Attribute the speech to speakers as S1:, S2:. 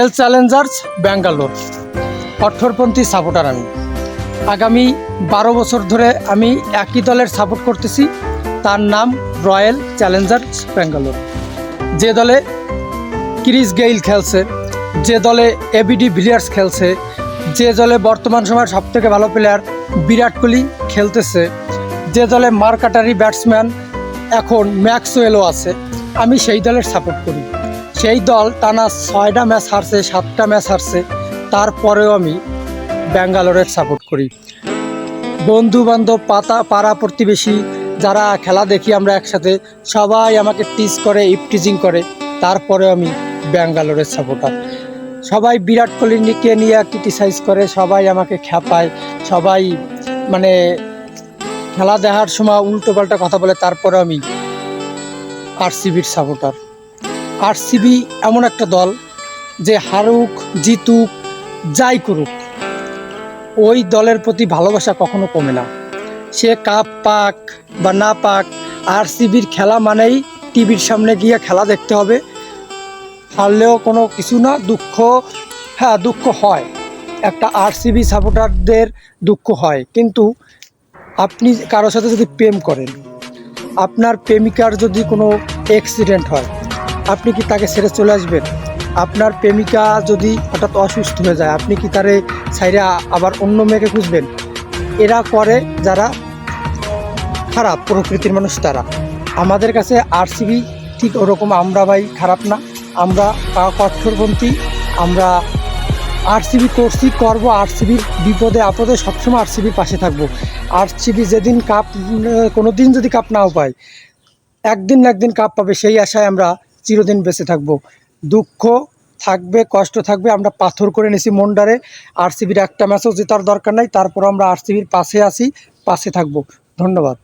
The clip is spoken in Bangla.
S1: রয়্যাল চ্যালেঞ্জার্স ব্যাঙ্গালোর কঠোরপন্থী সাপোর্টার আমি। আগামী বারো বছর ধরে আমি একই দলের সাপোর্ট করতেছি। তার নাম রয়্যাল চ্যালেঞ্জার্স ব্যাঙ্গালোর যে দলে ক্রিস গেইল খেলছে, যে দলে এবিডি ভিলিয়ার্স খেলছে, যে দলে বর্তমান সময়ের সবথেকে ভালো প্লেয়ার বিরাট কোহলি খেলতেছে, যে দলে মার্কাটারি ব্যাটসম্যান এখন ম্যাক্সওয়েলও আছে, আমি সেই দলের সাপোর্ট করি। সেই দল টানা ছয়টা ম্যাচ হারছে, সাতটা ম্যাচ হারছে। তারপরেও আমি ব্যাঙ্গালোরের সাপোর্ট করি। বন্ধু বান্ধব পাতা, পাড়া প্রতিবেশী যারা খেলা দেখি আমরা একসাথে, সবাই আমাকে টিজ করে ইপটিজিং করে। তারপরে আমি ব্যাঙ্গালোরের সাপোর্টার সবাই বিরাট কোহলিকে নিয়ে ক্রিটিসাইজ করে, সবাই আমাকে খ্যাপায় সবাই মানে খেলা দেখার সময় উল্টো পাল্টা কথা বলে তারপরে আমি আরসিবির সাপোর্টার আরসিবি এমন একটা দল যে হারুক, জিতুক, যাই করুক, ওই দলের প্রতি ভালোবাসা কখনো কমে না। সে কাপ পাক বা না পাক, আরসিবির খেলা মানেই টিভির সামনে গিয়ে খেলা দেখতে হবে। হারলেও কোনো কিছু না, দুঃখ হ্যাঁ দুঃখ হয়। একটা আরসিবি সাপোর্টারদের দুঃখ হয়। কিন্তু আপনি কারোর সাথে যদি প্রেম করেন, আপনার প্রেমিকার যদি কোনো অ্যাক্সিডেন্ট হয় আপনি কি তাকে ছেড়ে চলে আসবেন? আপনার প্রেমিকা যদি হঠাৎ অসুস্থ হয়ে যায়, আপনি কি তারে সাইডে আবার অন্য মেয়েকে খুঁজবেন? এরা করে যারা খারাপ প্রকৃতির মানুষ তারা। আমাদের কাছে আরসিবি ঠিক ওরকম আমরা ভাই খারাপ না। আমরা কঠোরপন্থী আমরা আরসিবি করছি, করব আরসিবির বিপদে আপদে সবসময় আরসিবির পাশে থাকব। আরসিবি যেদিন কাপ কোনো দিন যদি কাপ নাও পায়, একদিন না একদিন কাপ পাবে, সেই আশায় আমরা চিরদিন বেঁচে থাকব। দুঃখ থাকবে, কষ্ট থাকবে, আমরা পাথর করে নিছি মন্ডারে। আরসিবির একটা ম্যাচও জেতার দরকার নাই তারপর আমরা আরসিবির পাশে আসি পাশে থাকব। ধন্যবাদ।